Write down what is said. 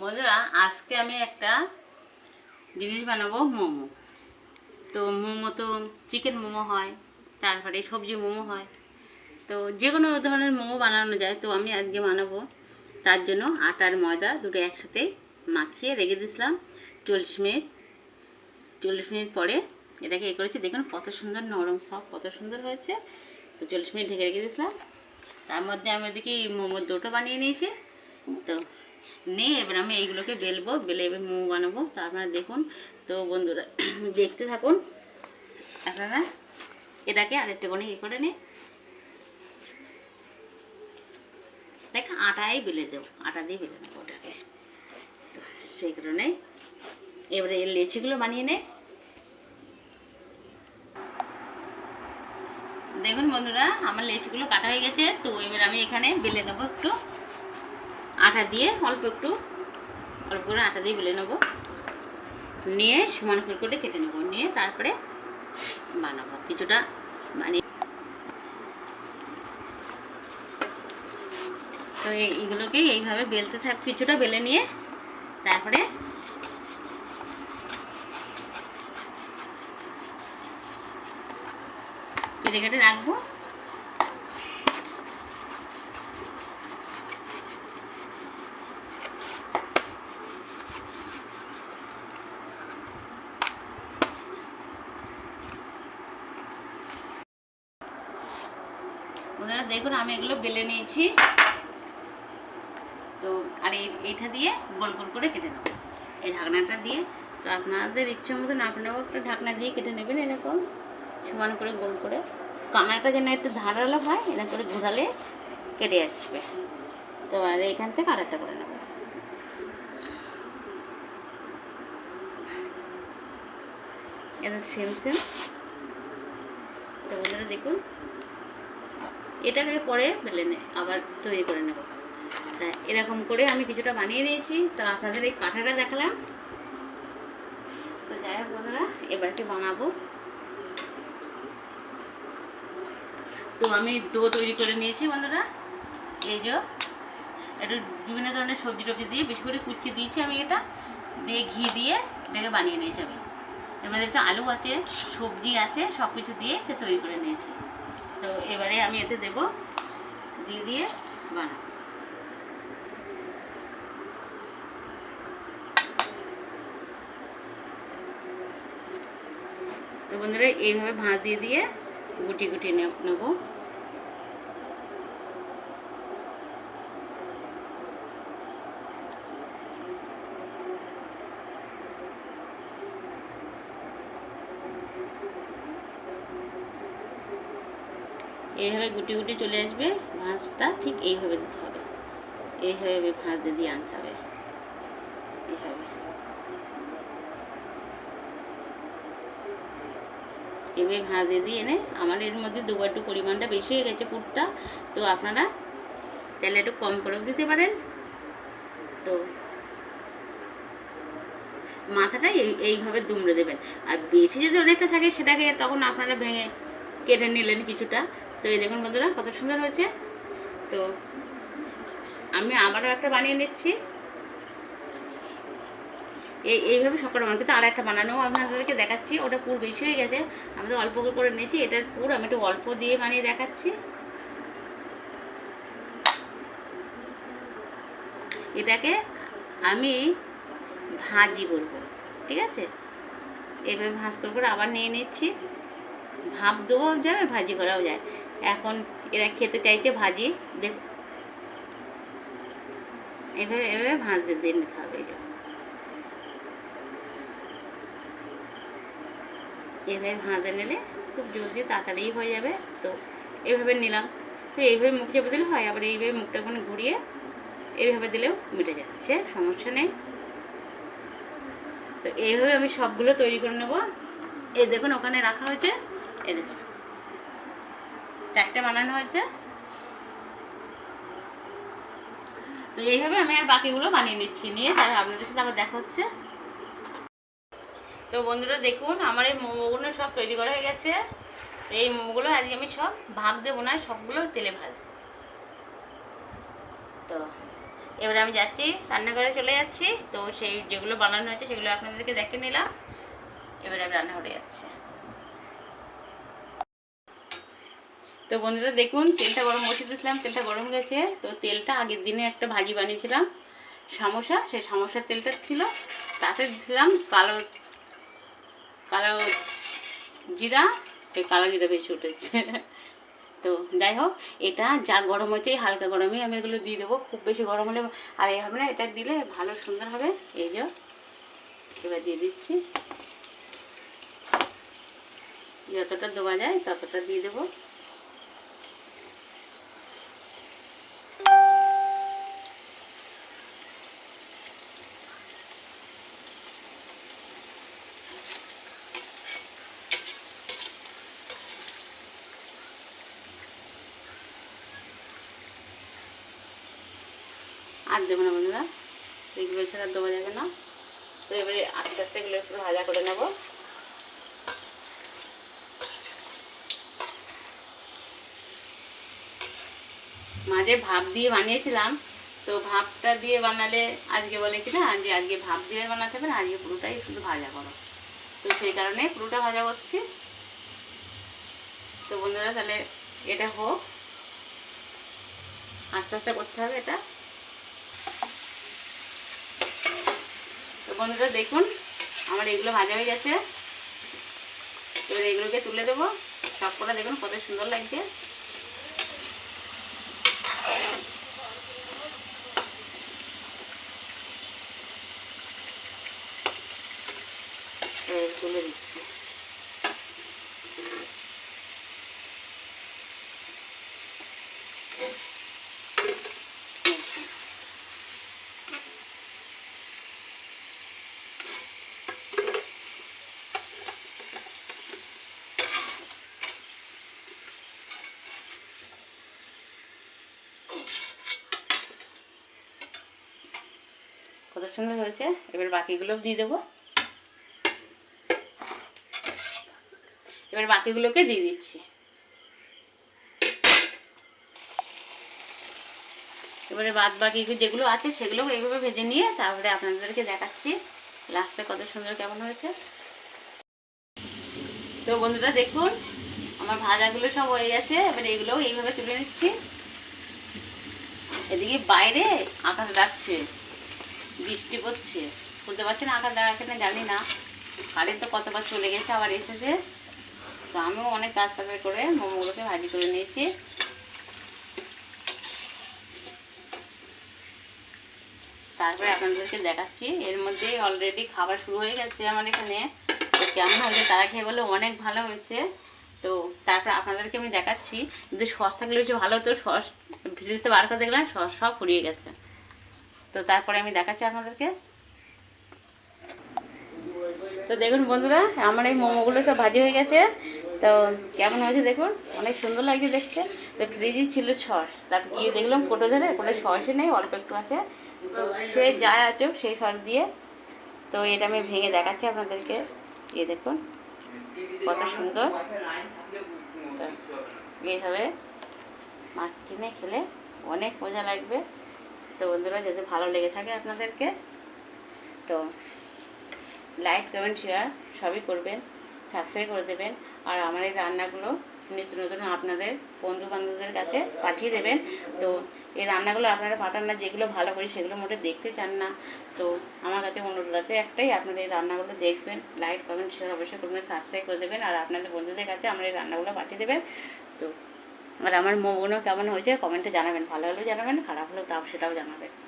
বন্ধুরা, আজকে আমি একটা জিনিস বানাবো, মোমো। তো মোমো তো চিকেন মোমো হয়, তারপরে সবজি মোমো হয়। তো যে কোনো ধরনের মোমো বানানো যায়, তো আমি আজকে বানাবো। তার জন্য আটার ময়দা দুটো একসাথে মাখিয়ে রেখে দিয়েছিলাম। চল্লিশ মিনিট চল্লিশ মিনিট পরে এটাকে এ করেছি। দেখুন কত সুন্দর নরম, সব কত সুন্দর হয়েছে। তো চল্লিশ মিনিট ঢেকে রেখে দিয়েছিলাম। তার মধ্যে আমি ওদিকে মোমোর দুটো বানিয়ে নিয়েছি। তো নিয়ে এবার আমি এইগুলোকে বেলবো, বেলে এবার মোমো বানাবো। তো আপনারা দেখুন। তো বন্ধুরা, দেখতে থাকুন। আপনারা এটাকে আরেকটা করে ইয়ে করে নিয়ে দেখ, আটাই বেলে দেবো। আটা দিয়ে বেলে নেব ওটাকে। তো সেই কারণে এবারে এর লেচিগুলো বানিয়ে নে। দেখুন বন্ধুরা, আমার লেচিগুলো কাটা হয়ে গেছে। তো এবার আমি এখানে বেলে নেব একটু। আটা দিয়ে অল্প একটু, অল্প করে আটা দিয়ে বেলে নেব। নিয়ে সমান করে করে কেটে নেব। নিয়ে তারপরে বানাবো। কিছুটা মানে তো এইগুলোকে এইভাবে বেলতে থাক, কিছুটা বেলে নিয়ে তারপরে কেটে কেটে রাখব বন্ধুরা দেখুন, আমি এগুলো বেলে নিয়েছি। তো, আর এই, এইটা দিয়ে গোল গোল করে কেটে নেব। এই ঢাকনাটা দিয়ে। তো আপনাদের ইচ্ছে মতন আপনারাও একটা ঢাকনা দিয়ে কেটে নেবেন এরকম। সমান করে গোল করে। কামারটা যেন একটু ধারালো হয়, এরকম করে ঘোরালে কেটে আসবে। তো আর এইখান থেকে আরেকটা করে নেব। এটা সেম সেম তো বন্ধুরা দেখুন। এটাকে পরে নে, আবার তৈরি করে নেব। তা এরকম করে আমি কিছুটা বানিয়ে নিয়েছি তো আপনাদের এই কাঁঠাটা দেখালাম। তো যাই হোক বন্ধুরা, এবার এবারকে বানাবো। তো আমি ডো তৈরি করে নিয়েছি বন্ধুরা। এই যে, একটু বিভিন্ন ধরনের সবজি টবজি দিয়ে বেশি করে কুচি দিয়েছি আমি এটা। দিয়ে ঘি দিয়ে এটাকে বানিয়ে নিয়েছি আমি। এর মধ্যে একটু আলু আছে, সবজি আছে সব কিছু দিয়ে সে তৈরি করে নিয়েছি। তো এবারে আমি এতে দেব দিয়ে দিয়ে বানাবো তো বন্ধুরা, এইভাবে ভাঁজ দিয়ে দিয়ে গুটি গুটি নেব নেব। গুটি চলে আসবে ভাঁজটা ঠিক এইভাবে দিতে হবে। এইভাবে ভাঁজ দিয়ে আনতে হবে। এইভাবে। এভাবে ভাঁজ দিয়ে এনে আমার এর মধ্যে দুবার একটু পরিমাণটা বেশি হয়ে গেছে পুরটা, তো আপনারা তাহলে একটু কম করেও দিতে পারেন। তো মাথাটা এই, এইভাবে দুমড়ে দেবেন। আর বেশি যদি অনেকটা থাকে সেটাকে তখন আপনারা ভেঙে কেটে নিলেন কিছুটা। তো এই দেখুন বন্ধুরা, কত সুন্দর হয়েছে। তো আমি আবারও একটা বানিয়ে নিচ্ছি। এই, এইভাবে সবকটা বানানো কিন্তু আর একটা বানানো আপনাদেরকে দেখাচ্ছি। ওটা পুর বেশি হয়ে গেছে। আমি তো অল্প করে নিয়েছি। এটার পুর আমি একটু অল্প দিয়ে বানিয়ে দেখাচ্ছি। এটাকে আমি ভাজি বলব। ঠিক আছে? এইভাবে ভাজ করে আবার নিয়ে নিচ্ছি। ভাপ দেওয়াও যায় ভাজি করাও যায়। এখন এরা খেতে চাইছে ভাজি, দেখ। এভাবে এভাবে ভাজ দিয়ে নিতে হবে এভাবে ভাঁজে নিলে খুব জলদি তাড়াতাড়ি হয়ে যাবে, তো এইভাবে নিলাম। তো এইভাবে মুখ চেপে দিলে হয়, আবার এইভাবে মুখটা ওখানে ঘুরিয়ে এইভাবে দিলেও মিটে যাচ্ছে সমস্যা নেই। তো এইভাবে আমি সবগুলো তৈরি করে নেব। এই দেখুন, ওখানে রাখা হয়েছে এই দেখুন চারটে বানানো হয়েছে। তো এইভাবে আমি আর বাকিগুলো বানিয়ে নিচ্ছি। নিয়ে তারপর আপনাদের সাথে আবার দেখা হচ্ছে। তো বন্ধুরা, দেখুন, আমার এই মোমোগুলো সব তৈরি করা হয়ে গেছে। এই মোমোগুলো আজকে আমি সব ভাগ দেবো না, সবগুলো তেলে ভাজবো তো এবারে আমি যাচ্ছি, রান্নাঘরে চলে যাচ্ছি। তো সেই যেগুলো বানানো হয়েছে সেগুলো আপনাদেরকে দেখে নিলাম। এবারে আমি রান্নাঘরে যাচ্ছি। তো বন্ধুরা দেখুন, তেলটা গরম বসিয়ে দিয়েছিলাম, তেলটা গরম গেছে। তো তেলটা আগের দিনে একটা ভাজি বানিয়েছিলাম, সামোসা। সেই সামোসার তেলটা ছিল, তাতে দিয়েছিলাম কালো কালো জিরা। এই কালো জিরা বেশি উঠেছে। তো যাই হোক, এটা যা গরম হচ্ছে হালকা গরমে আমি এগুলো দিয়ে দেবো। খুব বেশি গরম হলে আর এই হবে না, এটা দিলে ভালো সুন্দর হবে। এই যে, এবার দিয়ে দিচ্ছি। যতটা দেওয়া যায় ততটা দিয়ে দেবো। দেবো না বন্ধুরা। এগুলো ছাড়া দেওয়া যাবে না। তো এবারে আস্তে আস্তে এগুলো একটু ভাজা করে নেব। মাঝে ভাপ দিয়ে বানিয়েছিলাম। তো ভাপটা দিয়ে বানালে আজকে বলে কি না, যে আজকে ভাপ দিয়ে বানাতে হবে না, আজকে পুরোটাই শুধু ভাজা করো। তো সেই কারণে পুরোটা ভাজা করছি। তো বন্ধুরা তাহলে এটা হোক। আস্তে আস্তে করতে হবে এটা। তো বন্ধুরা দেখুন, আমার এগুলো ভাজা হয়ে গেছে। এবার এগুলোকে তুলে দেবো। সব দেখুন কত সুন্দর লাগছে এই তুলে দিচ্ছি কত সুন্দর হয়েছে। এবার বাকিগুলো দিয়ে দেবো। এবার বাকিগুলোকে দিয়ে দিচ্ছি। এবারে বাদ বাকি যেগুলো আছে সেগুলো এইভাবে ভেজে নিয়ে তারপরে আপনাদেরকে দেখাচ্ছি লাস্টে কত সুন্দর কেমন হয়েছে। তো বন্ধুরা, দেখুন, আমার ভাজাগুলো সব হয়ে গেছে। এবার এগুলোও এইভাবে তুলে নিচ্ছি। এদিকে বাইরে আকাশ ডাকছে বৃষ্টি পড়ছে পারছি না, আকাশ দেখা কিনা জানি না। কারেন্ট তো কতবার চলে গেছে, আবার এসেছে। তো আমিও অনেক তারপরে করে মোমোগুলোকে ভাজি করে নিয়েছি। তারপরে আপনাদেরকে দেখাচ্ছি। এর মধ্যে অলরেডি খাবার শুরু হয়ে গেছে আমার এখানে। তো কেমন হয়েছে তারা খেয়ে বলে অনেক ভালো হয়েছে। তো তারপর আপনাদেরকে আমি দেখাচ্ছি। যদি সস থাকলে বেশি ভালো হতো, সস ভিডিওতে বার করে দেখলাম, সস সব ফুরিয়ে গেছে। তো তারপরে আমি দেখাচ্ছি আপনাদেরকে। তো দেখুন বন্ধুরা, আমার এই মোমোগুলো সব ভাজি হয়ে গেছে। তো কেমন হয়েছে দেখুন, অনেক সুন্দর লাগছে দেখতে। তো ফ্রিজে ছিল সস, তারপর গিয়ে দেখলাম কোটো ধরে কোনো সসই নেই, অল্প একটু আছে। তো সে যা আছে সেই সস দিয়ে। তো এটা আমি ভেঙে দেখাচ্ছি আপনাদেরকে। এই দেখুন, কত সুন্দর। এইভাবে মাছ কিনে খেলে অনেক মজা লাগবে। তো বন্ধুরা, যদি ভালো লেগে থাকে আপনাদেরকে, তো লাইক কমেন্ট শেয়ার সবই করবেন সাবস্ক্রাইব করে দেবেন, আর আমার এই রান্নাগুলো নিত্য নতুন আপনাদের বন্ধু বান্ধবদের কাছে পাঠিয়ে দেবেন। তো এই রান্নাগুলো আপনারা পাঠান না, যেগুলো ভালো করি সেগুলো মোটে দেখতে চান না। তো আমার কাছে অনুরোধ আছে একটাই, আপনারা এই রান্নাগুলো দেখবেন লাইক কমেন্ট শেয়ার অবশ্যই করবেন সাবস্ক্রাইব করে দেবেন, আর আপনাদের বন্ধুদের কাছে আমার এই রান্নাগুলো পাঠিয়ে দেবেন। তো আর আমার মোমোগুলো কেমন হয়েছে? কমেন্টে জানাবেন। ভালো হলেও জানাবেন, খারাপ হলেও তাও সেটাও জানাবেন।